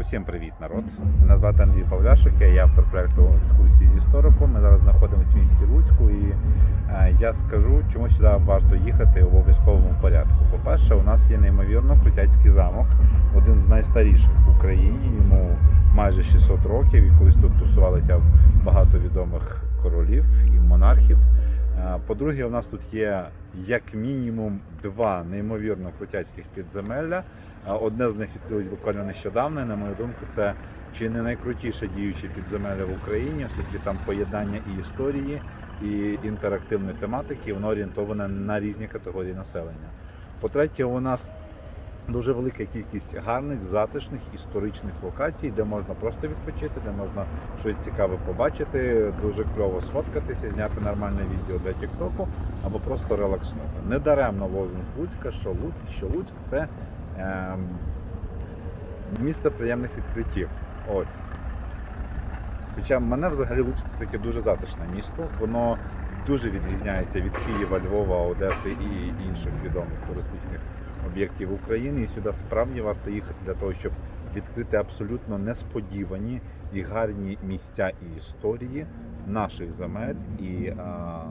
Усім привіт, народ! Мене звати Андрій Павляшик, я є автор проекту екскурсії з істориком. Ми зараз знаходимося в місті Луцьку і е, я скажу, чому сюди варто їхати в обов'язковому порядку. По-перше, у нас є неймовірно Крутяцький замок, один з найстаріших в Україні. Йому майже 600 років, і колись тут тусувалися багато відомих королів і монархів. Е, По-друге, у нас тут є як мінімум два неймовірно крутяцьких підземелля. Е, Одне з них відкрилось буквально нещодавно. На мою думку, це чи не найкрутіше діюче підземелля в Україні, оскільки там поєднання і історії, і інтерактивної тематики, воно орієнтоване на різні категорії населення. По-третє, у нас дуже велика кількість гарних, затишних історичних локацій, де можна просто відпочити, де можна щось цікаве побачити, дуже кльово сфоткатися, зняти нормальне відео для Тіктоку або просто релакснути. Недаремно лозунг Луцька, що Луцьк, що Луцьк це ем, місце приємних відкриттів. Ось. Хоча мене взагалі Луцьк це таке дуже затишне місто. Воно дуже відрізняється від Києва, Львова, Одеси і інших відомих туристичних об'єктів України. І сюди справді варто їхати для того, щоб відкрити абсолютно несподівані і гарні місця і історії наших земель і а,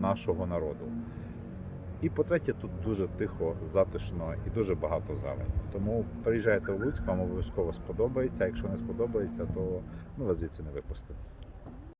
нашого народу. І по-третє, тут дуже тихо, затишно і дуже багато зелені. Тому приїжджайте в Луцьк, вам обов'язково сподобається. Якщо не сподобається, то ну, вас звідси не випустимо.